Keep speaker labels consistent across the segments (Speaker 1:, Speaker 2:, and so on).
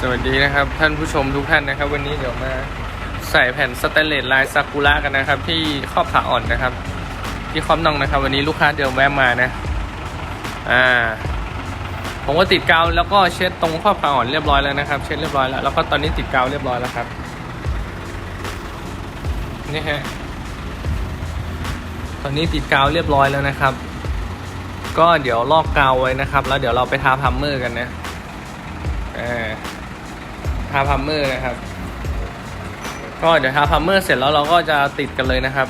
Speaker 1: สวัสดีนะครับท่านผู้ชมทุกท่านนะครับ วันนี้เดี๋ยวมาใส่แผ่นสแตนเลสลายซากุระกันนะครับ ที่ครอบขาอ่อนนะครับ ที่ครอบน่องนะครับ วันนี้ลูกค้าเดิมแวะมานะ อ่า ผมก็ติดกาวแล้วก็เช็ดตรงครอบขาอ่อนเรียบร้อยแล้วนะครับ เช็ดเรียบร้อยแล้วแล้วก็ตอนนี้ติดกาวเรียบร้อยแล้วครับนี่ฮะตอนนี้ติดกาวเรียบร้อยแล้วนะครับ ก็เดี๋ยวลอกกาวไว้นะครับ แล้วเดี๋ยวเราไปทาพัมเมอร์กันนะอ่าาพัมเมอร์นะครับ ก็เดี๋ยวทาพัมเมอร์เสร็จแล้วเราก็จะติดกันเลยนะครับ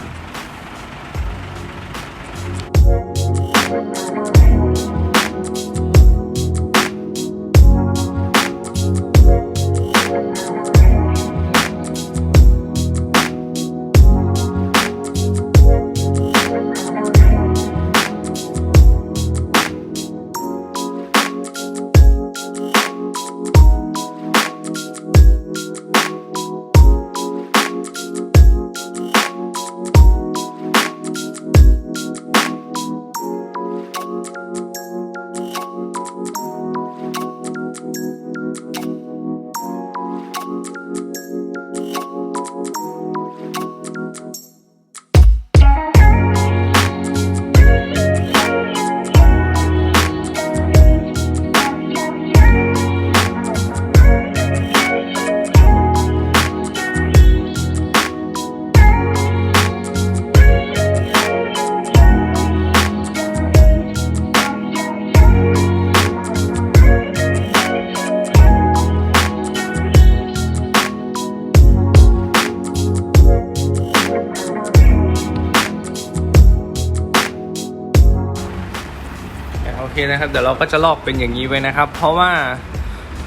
Speaker 1: เคนะครับเดี๋ยวเราก็จะลอกเป็นอย่างนี้ไว้นะครับ เพราะว่า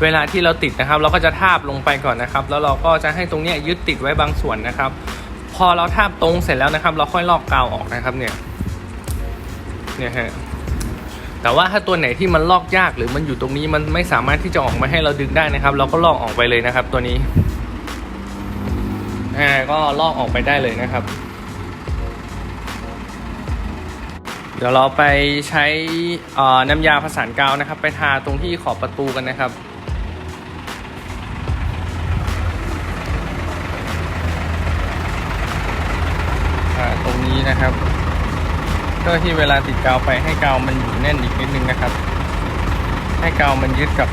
Speaker 1: เวลาที่เราติดนะครับ เราก็จะทาบลงไปก่อนนะครับ แล้วเราก็จะให้ตรงนี้ยยึดติดไว้บางส่วนนะครับ พอเราทาบตรงเสร็จแล้วนะครับ เราค่อยลอกกาวออกนะครับเนี่ยเนี่ยฮะแต่ว่าถ้าตัวไหนที่มันลอกยากหรือมันอยู่ตรงนี้มันไม่สามารถที่จะออกมาให้เราดึงได้นะครับ เราก็ลอกออกไปเลยนะครับ ตัวนี้อ่าก็ลอกออกไปได้เลยนะครับ เดี๋ยวเราไปใช้น้ำยาผสานกาวนะครับ ไปทาตรงที่ขอบประตูกันนะครับตรงนี้นะครับเพื่อที่เวลาติดกาวไปให้กาวมันอยู่แน่นอีกนิดนึงนะครับ ให้กาวมันยึดกับ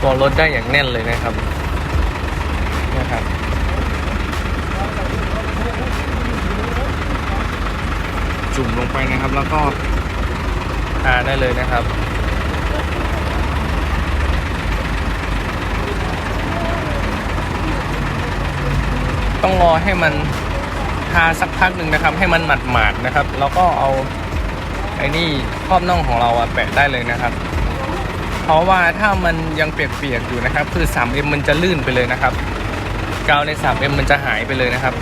Speaker 1: ตัวรถได้อย่างแน่นเลยนะครับนะครับ จุ่มลงไปนะครับ แล้วก็ทาได้เลยนะครับ ต้องรอให้มันทาสักพักหนึ่งนะครับ ให้มันหมาดๆนะครับ แล้วก็เอาไอ้นี่ครอบน่องของเราอะแปะได้เลยนะครับ เพราะว่าถ้ามันยังเปียกๆอยู่นะครับ คือ 3M มันจะลื่นไปเลยนะครับกาวใน 3M มันจะหายไปเลยนะครับ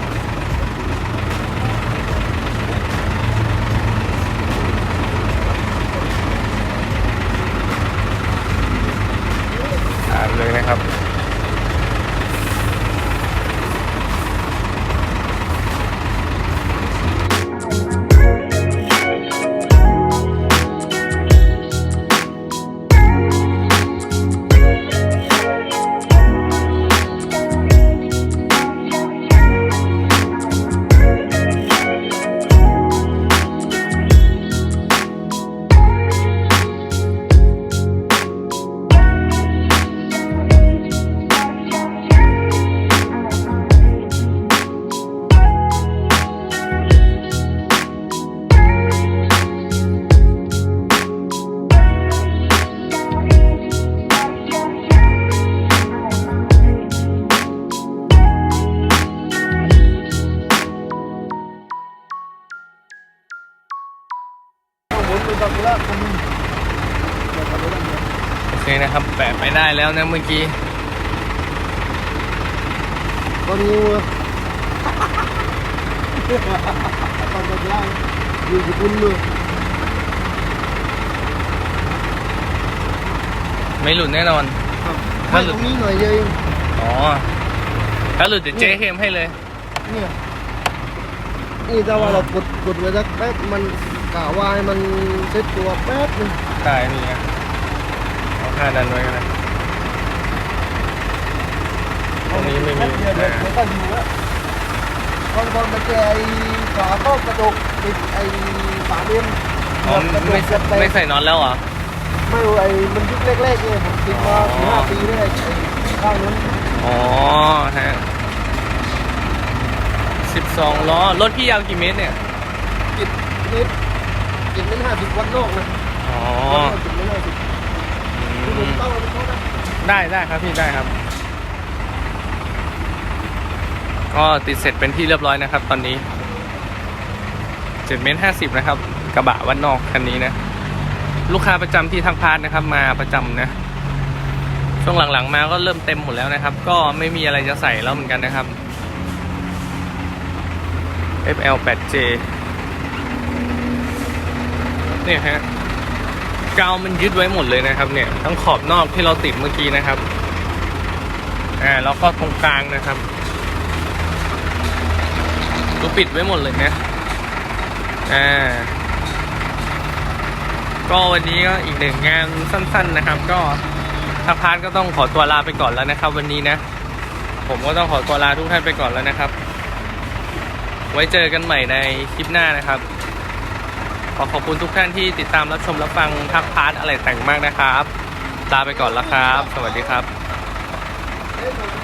Speaker 1: ทานเลยนะ ครับ โอเคนะครับแปะไปได้แล้วนะเมื่อกี้
Speaker 2: con ngu con vật lai nhiều cái quân luôn
Speaker 1: ไม่หลุดแน่นอน
Speaker 2: hai cũng nghĩ người dây
Speaker 1: อ๋อ ถ้าหลุดเดี๋ยวเจ๊เข้มให้เลย
Speaker 2: nè นี่ถ้าว่าเรากด กดไว้สักแป๊บมันกะว่าให้มันเซ็ตตัวแป๊บนึง
Speaker 1: ได้นี่ไงเอาค่าดันไว้กันนะรงนี้ไม่มี
Speaker 2: เดี๋ยวเดี๋ยวเดี๋ยวก็อยู่แล้วบางคนมันจะไอ้ฝาครอบกระจกติดไอ้ฝาเบียม
Speaker 1: อ๋อ
Speaker 2: กระจ
Speaker 1: ไม่
Speaker 2: กจะแตก
Speaker 1: ไม่ใส่น็อตแล้วเหรอ
Speaker 2: ไม่รู้ไอ้มันยุคแรกๆเนี่ยผมติดมาสี่ห้าปีได้ไอ้ข้างนั้น
Speaker 1: อ๋อฮะสิบสองล้อรถพี่ยาวกี่เมตรเนี่ย
Speaker 2: กิดนิ ดกิดไม่ห้าสิบวันโลกนะ
Speaker 1: อ๋อ
Speaker 2: วันโลกกิดไม่ห้าสิบ
Speaker 1: อื
Speaker 2: คือผม
Speaker 1: ม
Speaker 2: ต้องเอาไปเขานะ
Speaker 1: ได้ได้ครับพี่ได้ครับ ก็ติดเสร็จเป็นที่เรียบร้อยนะครับ ตอนนี้เจ็ดเมตรห้าสิบนะครับ กระบะวันนอกคันนี้นะ ลูกค้าประจำที่ทางพาร์ทนะครับ มาประจำนะ ช่วงหลังๆ มาก็เริ่มเต็มหมดแล้วนะครับ ก็ไม่มีอะไรจะใส่แล้วเหมือนกันนะครับ FL 8J เนี่ยฮะกาวมันยึดไว้หมดเลยนะครับ เนี่ยทั้งขอบนอกที่เราติดเมื่อกี้นะครับอ่าแล้วก็ตรงกลางนะครับก็ปิดไว้หมดเลยนะอ่าก็วันนี้ก็อีกหนึ่งงานสั้น ๆนะครับ ก็ทาพาร์ทก็ต้องขอตัวลาไปก่อนแล้วนะครับ วันนี้นะ ผมก็ต้องขอตัวลาทุกท่านไปก่อนแล้วนะครับ ไว้เจอกันใหม่ในคลิปหน้านะครับ อขอบคุณทุกท่านที่ติดตามรับชมรับฟังทักพาร์ทอะไรแต่งมากนะครับลาไปก่อนแล้วครับ สวัสดีครับ